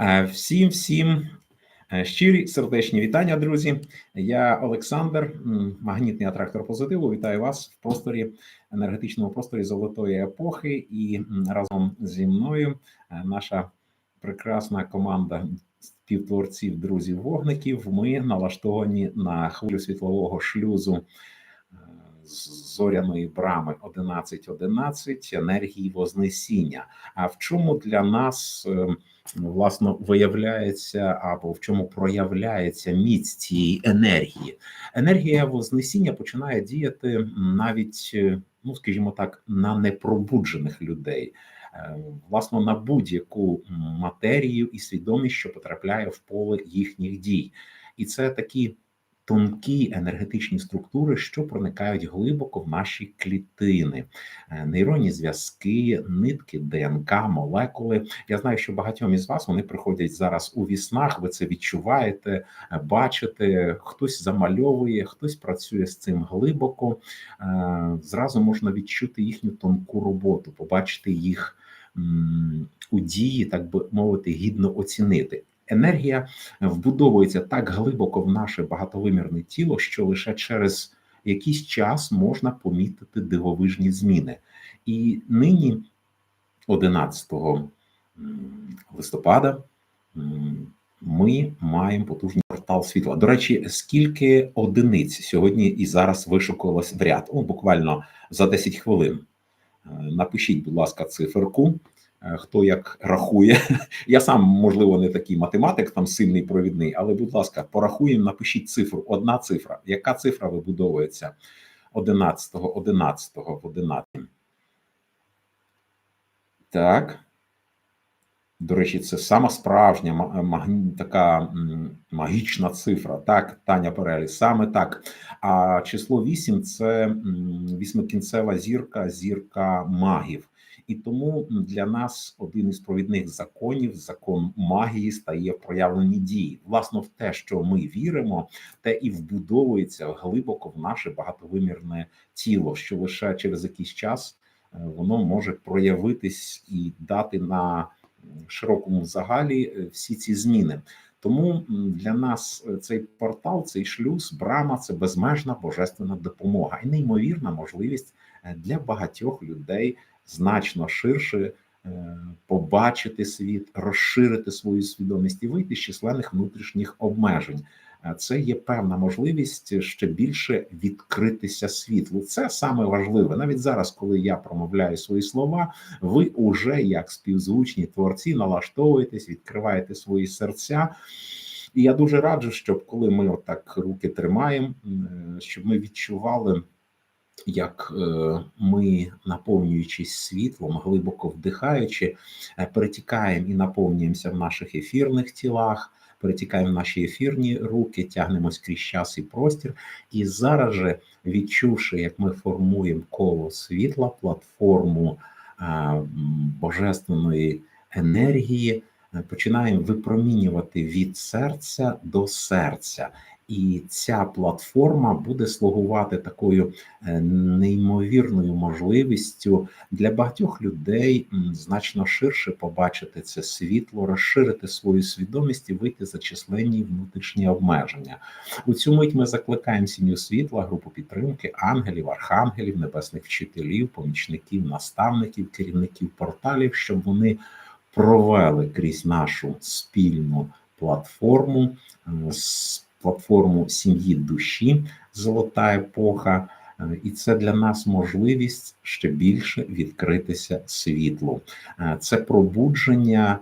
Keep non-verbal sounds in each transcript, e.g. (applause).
Е, Всім, всім е, щирі сердечні вітання, друзі. Я Олександр, магнітний атрактор позитиву. Вітаю вас в просторі енергетичному просторі золотої епохи. І разом зі мною е, наша прекрасна команда співтворців, друзів вогників. Ми налаштовані на хвилю світлового шлюзу зоряної брами 1111 енергії Вознесіння. А в чому для нас е, власно виявляється або в чому проявляється міць цієї енергії? Енергія Вознесіння починає діяти навіть, е, ну скажімо так, на непробуджених людей. Е, Власно, на будь-яку матерію і свідомість, що потрапляє в поле їхніх дій, і це такі тонкі енергетичні структури, що проникають глибоко в наші клітини, Е, нейронні зв'язки, нитки, ДНК, молекули. Я знаю, що багатьом із вас вони приходять зараз у віснах. Ви це відчуваєте, е, бачите. Хтось замальовує, хтось працює з цим глибоко. Е, Зразу можна відчути їхню тонку роботу, побачити їх у дії, так би мовити, гідно оцінити. Енергія вбудовується так глибоко в наше багатовимірне тіло, що лише через якийсь час можна помітити дивовижні зміни. І нині, 11 листопада, ми маємо потужний портал світла. До речі, скільки одиниць сьогодні і зараз вишукувалось в ряд? О, буквально за 10 хвилин. Е, Напишіть, будь ласка, циферку. Е, Хто як рахує, (laughs) я сам можливо не такий математик, там сильний провідний, але будь ласка, порахуємо, напишіть цифру. Одна цифра. Яка цифра вибудовується 11-го, 11-го в 11? Так. До речі, це сама справжня ма- маг- така магічна цифра. Так, Таня Перелі, саме так. А число 8 – це вісьмикінцева зірка, зірка магів. І тому для нас один із провідних законів, закон магії, стає в проявленні дії. Власно, в те, що ми віримо, те і вбудовується глибоко в наше багатовимірне тіло, що лише через якийсь час е, воно може проявитись і дати на широкому загалі е, всі ці зміни. Тому для нас е, цей портал, цей шлюз, брама це безмежна божественна допомога і неймовірна можливість для багатьох людей значно ширше е, побачити світ, розширити свою свідомість і вийти з численних внутрішніх обмежень. Е, Це є певна можливість ще більше відкритися світлу. Це саме важливе. Навіть зараз, коли я промовляю свої слова, ви уже як співзвучні творці налаштовуєтесь, відкриваєте свої серця. І я дуже раджу, щоб коли ми отак руки тримаємо, е, щоб ми відчували як е, ми, наповнюючись світлом, глибоко вдихаючи, е, перетікаємо і наповнюємося в наших ефірних тілах, перетікаємо в наші ефірні руки, тягнемось крізь час і простір. І зараз же, відчувши, як ми формуємо коло світла, платформу е, божественної енергії, починаємо випромінювати від серця до серця. І ця платформа буде слугувати такою е, неймовірною можливістю для багатьох людей значно ширше побачити це світло, розширити свою свідомість і вийти за численні внутрішні обмеження. У цю мить ми закликаємо сім'ю світла, групу підтримки, ангелів, архангелів, небесних вчителів, помічників, наставників, керівників порталів, щоб вони провели крізь нашу спільну платформу. е, Платформу сім'ї душі Золота епоха, Е, і це для нас можливість ще більше відкритися світлу. Е, Це пробудження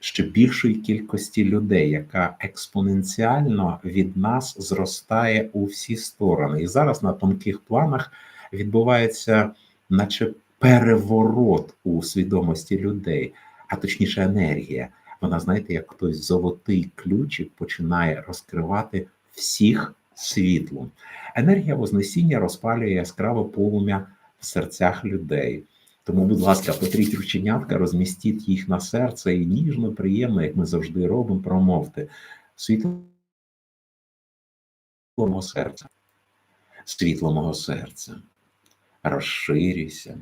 ще більшої кількості людей, яка експоненціально від нас зростає у всі сторони. І зараз на тонких планах відбувається, наче переворот у свідомості людей, а точніше енергія. Вона, знаєте, як хтось золотий ключик починає розкривати всіх світлом. Енергія Вознесіння розпалює яскраве полум'я в серцях людей. Тому, будь ласка, потріть рученятка, розмістіть їх на серце і ніжно, приємно, як ми завжди робимо, промовте. Світло мого серця, світло мого серця, розширюйся,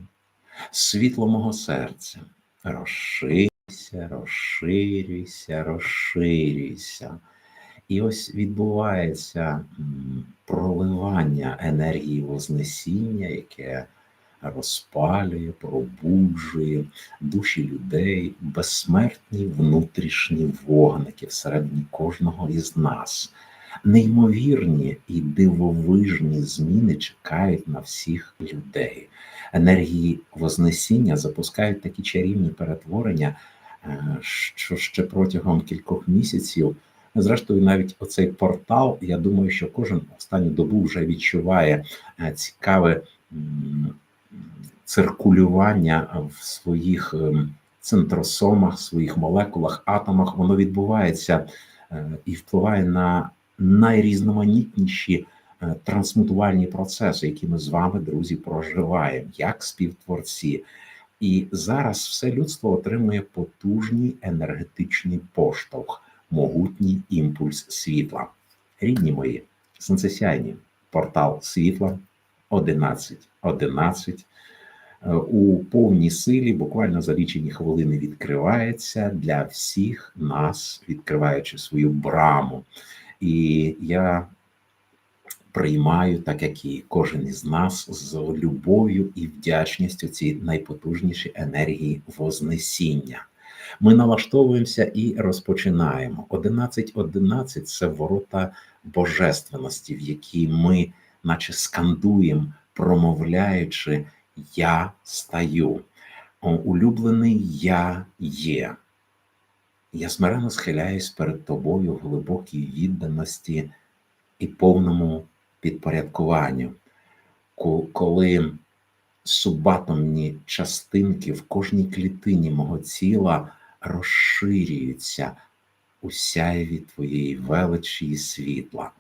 світло мого серця, розширюйся, розширюйся, розширюйся. І ось відбувається проливання енергії Вознесіння, яке розпалює, пробуджує душі людей, безсмертні внутрішні вогники всередині кожного із нас. Неймовірні і дивовижні зміни чекають на всіх людей. Енергії Вознесіння запускають такі чарівні перетворення, е, що ще протягом кількох місяців. Зрештою, навіть оцей портал, я думаю, що кожен останню добу вже відчуває е, цікаве циркулювання в своїх ем, центросомах, своїх молекулах, атомах, воно відбувається е, і впливає на найрізноманітніші е, трансмутувальні процеси, які ми з вами, друзі, проживаємо, як співтворці. І зараз все людство отримує потужний енергетичний поштовх, могутній імпульс світла. Рідні мої, сонцесяйні, портал світла 11, 11 е, у повній силі, буквально за лічені хвилини відкривається для всіх нас, відкриваючи свою браму. І я приймаю, так як і кожен із нас, з любов'ю і вдячністю ці найпотужніші енергії Вознесіння. Ми налаштовуємося і розпочинаємо. 11.11 – це ворота божественності, в які ми наче скандуємо, промовляючи Я стаю. Улюблений я є. Я смиренно схиляюсь перед тобою в глибокій відданості і повному підпорядкуванню, коли субатомні частинки в кожній клітині мого тіла розширюються у сяйві твоєї величі і світла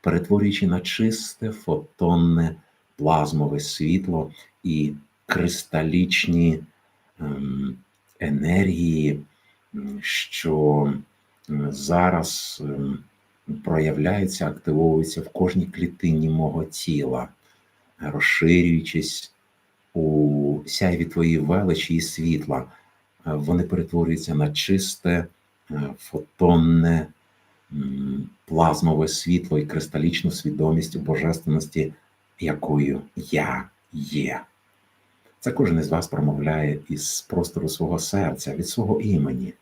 перетворюючи на чисте фотонне плазмове світло і кристалічні ем, енергії, що зараз проявляються, активовуються в кожній клітині мого тіла, розширюючись у сяйві твоєї величі і світла, вони перетворюються на чисте е, фотонне плазмове світло і кристалічну свідомість у божественності, якою я є. Це кожен із вас промовляє із простору свого серця, від свого імені.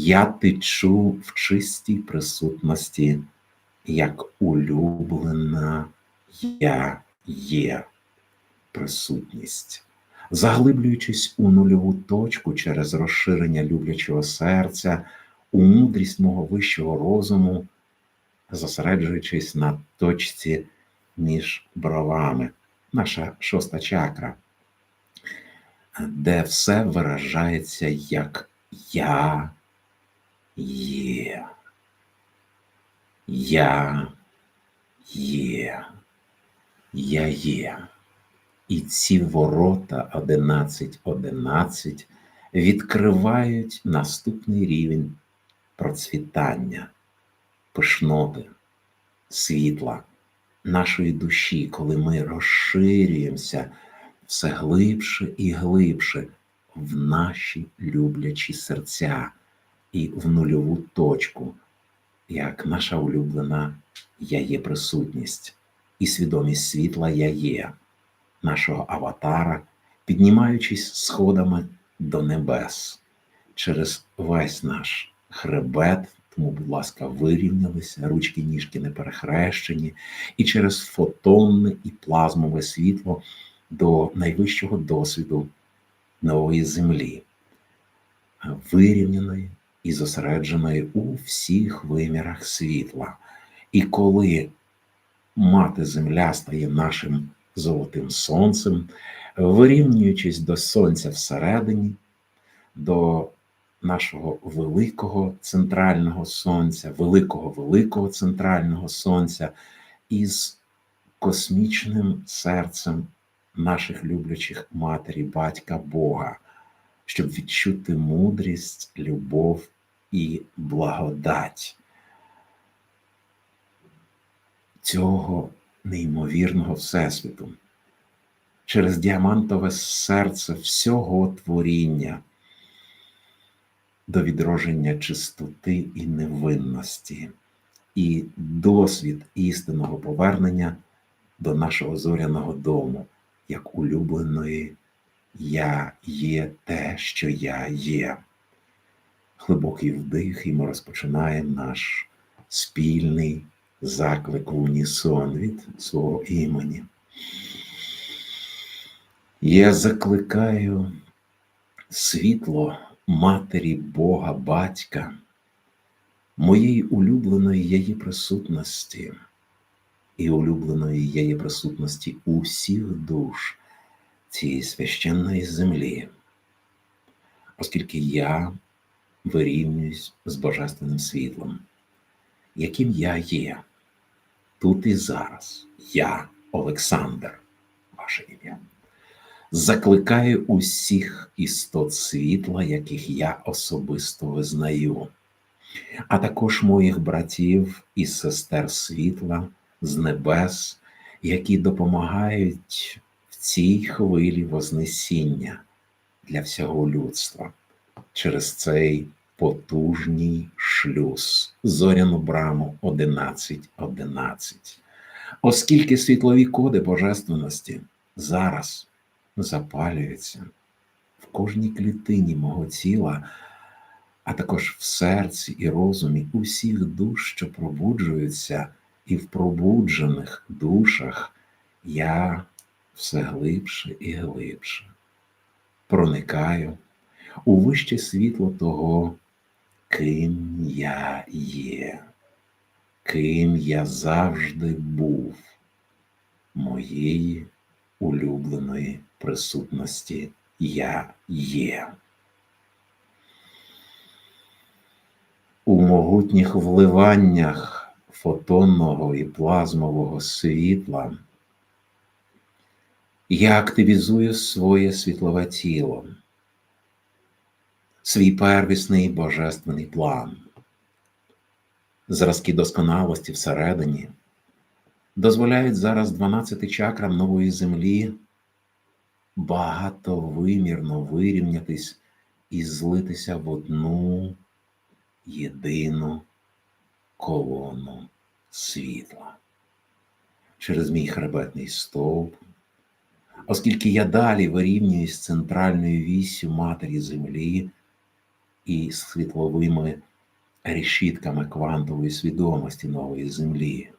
Я течу в чистій присутності, як улюблена я є присутність, заглиблюючись у нульову точку через розширення люблячого серця у мудрість мого вищого розуму, зосереджуючись на точці між бровами, наша шоста чакра, де все виражається як я є. Я є, я є. І ці ворота 11.11 відкривають наступний рівень процвітання, пишноти, світла нашої душі, коли ми розширюємося все глибше і глибше в наші люблячі серця і в нульову точку, як наша улюблена я є присутність і свідомість світла я є, нашого аватара, піднімаючись сходами до небес. Через весь наш хребет, тому, будь ласка, вирівнялися, ручки, ніжки не перехрещені, і через фотонне і плазмове світло до найвищого досвіду нової землі, вирівняної і зосередженої у всіх вимірах світла. І коли мати Земля стає нашим золотим сонцем, вирівнюючись до сонця всередині, до нашого великого центрального сонця, великого великого центрального сонця із космічним серцем наших люблячих матері, батька Бога, щоб відчути мудрість, любов і благодать цього неймовірного Всесвіту. Через діамантове серце всього творіння до відродження чистоти і невинності, і досвід істинного повернення до нашого зоряного дому, як улюбленої Я є те, що я є. Глибокий вдих, і ми розпочинаємо наш спільний заклик в унісон від свого імені. Я закликаю світло Матері Бога Батька, моєї улюбленої її присутності і улюбленої її присутності усіх душ цієї священної землі, оскільки я вирівнююсь з Божественним світлом, яким я є тут і зараз, я, Олександр, ваше ім'я. Закликаю усіх істот світла, яких я особисто визнаю, а також моїх братів і сестер світла з небес, які допомагають в цій хвилі Вознесіння для всього людства через цей потужний шлюз, зоряну браму 11.11. Оскільки світлові коди божественності зараз запалюються в кожній клітині мого тіла, а також в серці і розумі усіх душ, що пробуджуються, і в пробуджених душах я все глибше і глибше проникаю у вище світло того, ким я є, ким я завжди був, моєї улюбленої присутності я є. У могутніх вливаннях фотонного і плазмового світла я активізую своє світлове тіло, свій первісний божественний план, зразки досконалості всередині дозволяють зараз 12 чакрам нової землі багатовимірно вирівнятись і злитися в одну єдину колону світла. Через мій хребетний стовп, оскільки я далі вирівнююсь з центральною вісю матері Землі і світловими решітками квантової свідомості нової землі.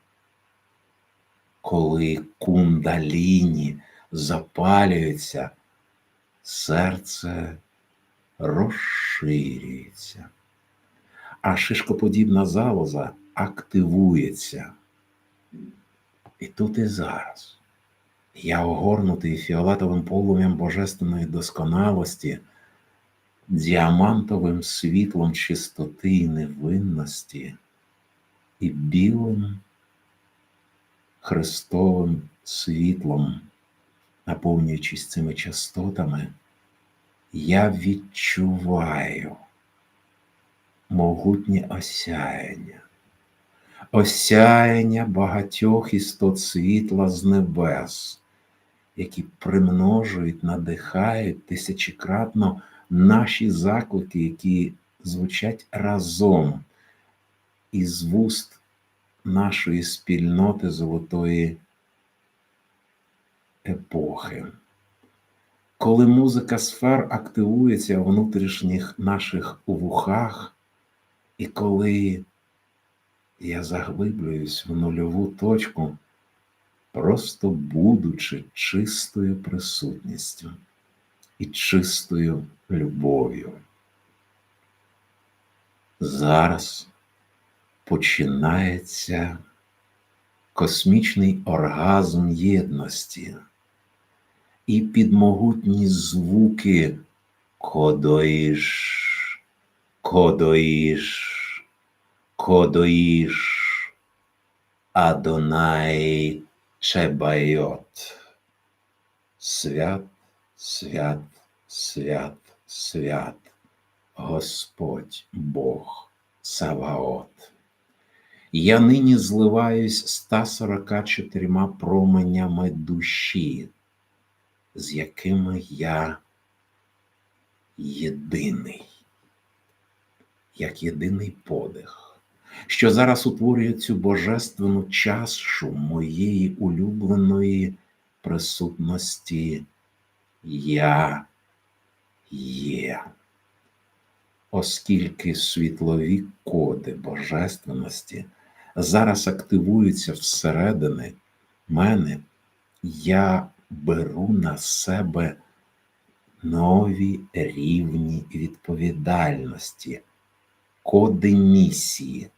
Коли кундаліні запалюється, серце розширюється, а шишкоподібна залоза активується. І тут і зараз я огорнутий фіолетовим полум'ям божественної досконалості, діамантовим світлом чистоти і невинності і білим Христовим світлом наповнюючись цими частотами, я відчуваю могутнє осяяння, осяяння багатьох істот світла з небес, які примножують, надихають тисячекратно наші заклики, які звучать разом із вуст нашої спільноти золотої епохи. Коли музика сфер активується в внутрішніх наших вухах, і коли я заглиблююсь в нульову точку, просто будучи чистою присутністю і чистою любов'ю. Зараз починається космічний оргазм єдності і підмогутні звуки кодоїш, кодоїш, кодоїш, Адонай Чебайот. Свят, свят, свят, свят, Господь Бог Саваот. Я нині зливаюсь 144 променями душі з якими я єдиний. як єдиний подих, що зараз утворює цю божественну чашу моєї улюбленої присутності Я є. Оскільки світлові коди божественності зараз активуються всередини мене, я беру на себе нові рівні відповідальності, коди місії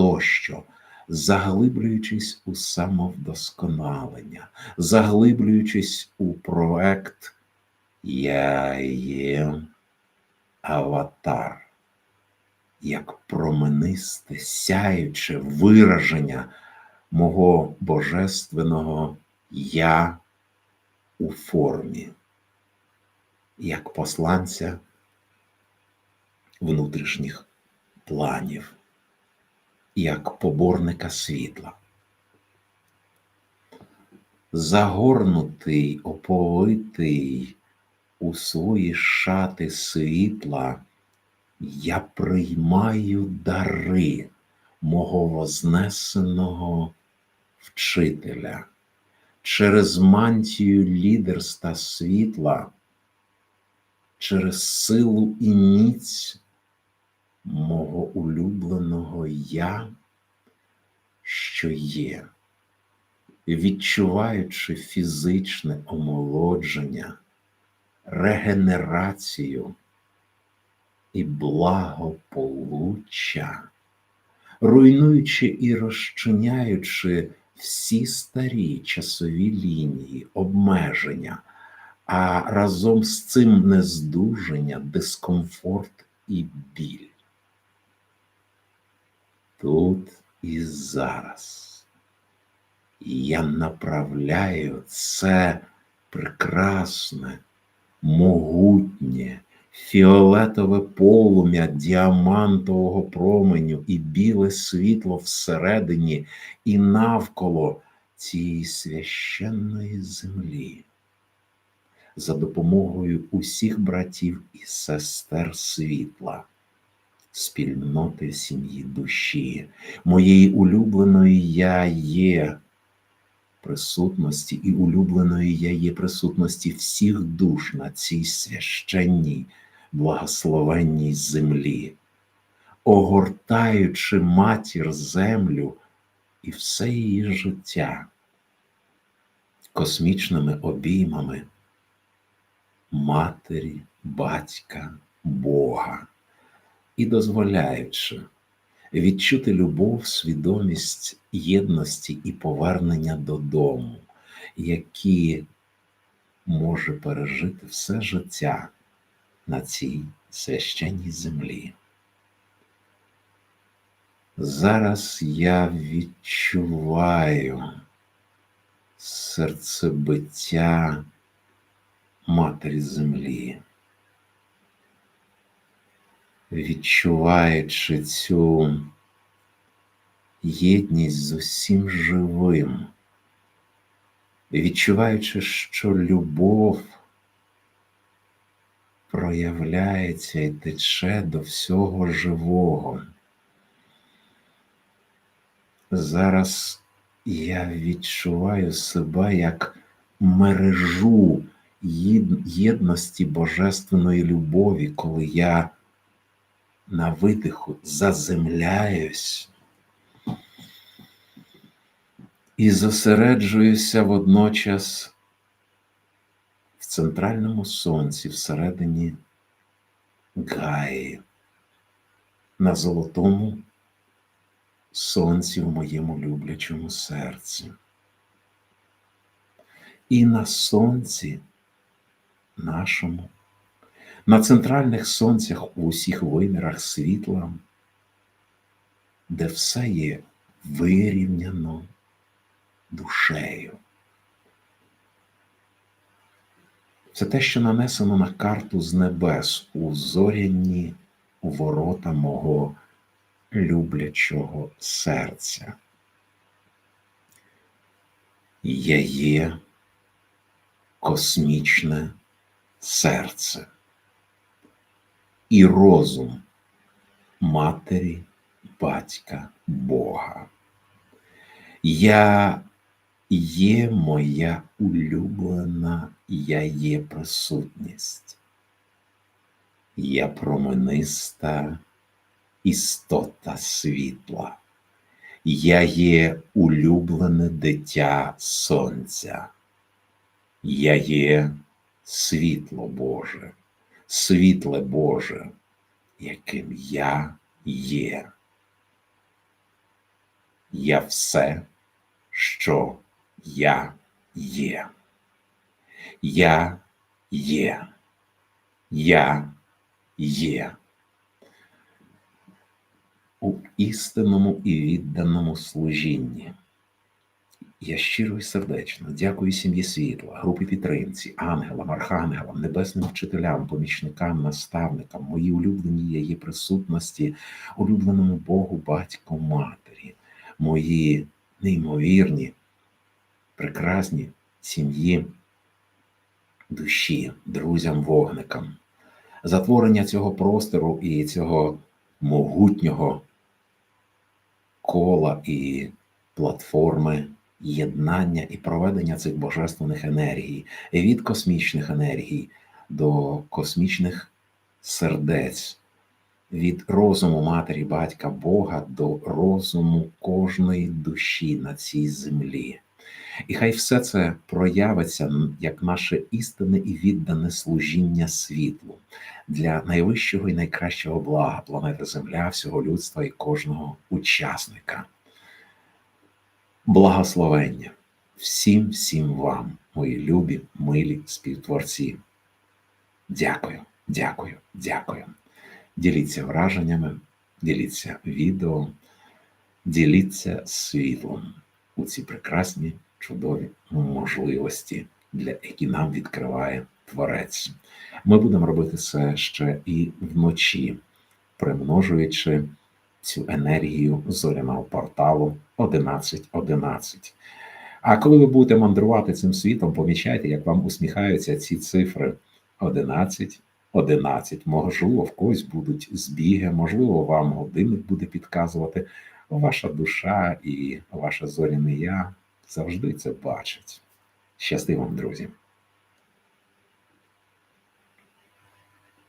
тощо, заглиблюючись у самовдосконалення, заглиблюючись у проект Я є аватар, як променисте, сяюче вираження мого божественного Я у формі, як посланця внутрішніх планів, як поборника світла. Загорнутий, оповитий у свої шати світла, я приймаю дари мого вознесеного вчителя через мантію лідерства світла, через силу і міць мого улюбленого Я, що є, відчуваючи фізичне омолодження, регенерацію і благополуччя, руйнуючи і розчиняючи всі старі часові лінії, обмеження, а разом з цим нездужання, дискомфорт і біль. Тут і зараз я направляю це прекрасне, могутнє, фіолетове полум'я діамантового променю і біле світло всередині і навколо цієї священної землі. За допомогою усіх братів і сестер світла, спільноти сім'ї душі, моєї улюбленої я є присутності і улюбленої я є присутності всіх душ на цій священній благословенній землі, огортаючи матір землю і все її життя космічними обіймами матері, батька, Бога і дозволяючи відчути любов, свідомість єдності і повернення додому, які може пережити все життя на цій священній землі. Зараз я відчуваю серцебиття Матері Землі, відчуваючи цю єдність з усім живим, відчуваючи, що любов проявляється і тече до всього живого. Зараз я відчуваю себе як мережу єдності божественної любові, коли я на видиху заземляюсь і зосереджуюся водночас в центральному сонці всередині Гаї, на золотому сонці в моєму люблячому серці. І на сонці нашому, на центральних сонцях у усіх вимірах світла, де все є вирівняно душею. Це те, що нанесено на карту з небес у зоряні ворота мого люблячого серця. Я є космічне серце і розум, матері, батька Бога. Я є моя улюблена, я є присутність. Я промениста істота світла. Я є улюблене дитя сонця. Я є світло Боже, світле Боже, яким я є. Я все, що я є. Я є. Я є. У істинному і відданому служінні. Я щиро і сердечно дякую сім'ї світла, групі підтримці, ангелам, архангелам, небесним вчителям, помічникам, наставникам, моїй улюбленій її присутності, улюбленому Богу, батьку, матері, мої неймовірні, прекрасні сім'ї, душі, друзям, вогникам, затворення цього простору і цього могутнього кола і платформи єднання і проведення цих божественних енергій від космічних енергій до космічних сердець, від розуму матері, батька Бога до розуму кожної душі на цій землі. І хай все це проявиться як наше істинне і віддане служіння світлу для найвищого і найкращого блага планети Земля, всього людства і кожного учасника. Благословення всім, всім вам, мої любі, милі співтворці. Дякую, дякую, дякую. Діліться враженнями, діліться відео, діліться світлом у ці прекрасні, чудові можливості, для які нам відкриває Творець. Ми будемо робити це ще і вночі, примножуючи цю енергію зоряного порталу 1111. А коли ви будете мандрувати цим світом, помічайте, як вам усміхаються ці цифри 11, 11. Можливо, в когось будуть збіги, можливо, вам годинник буде підказувати. Ваша душа і ваше зоряне я завжди це бачить. Щасти вам, друзі!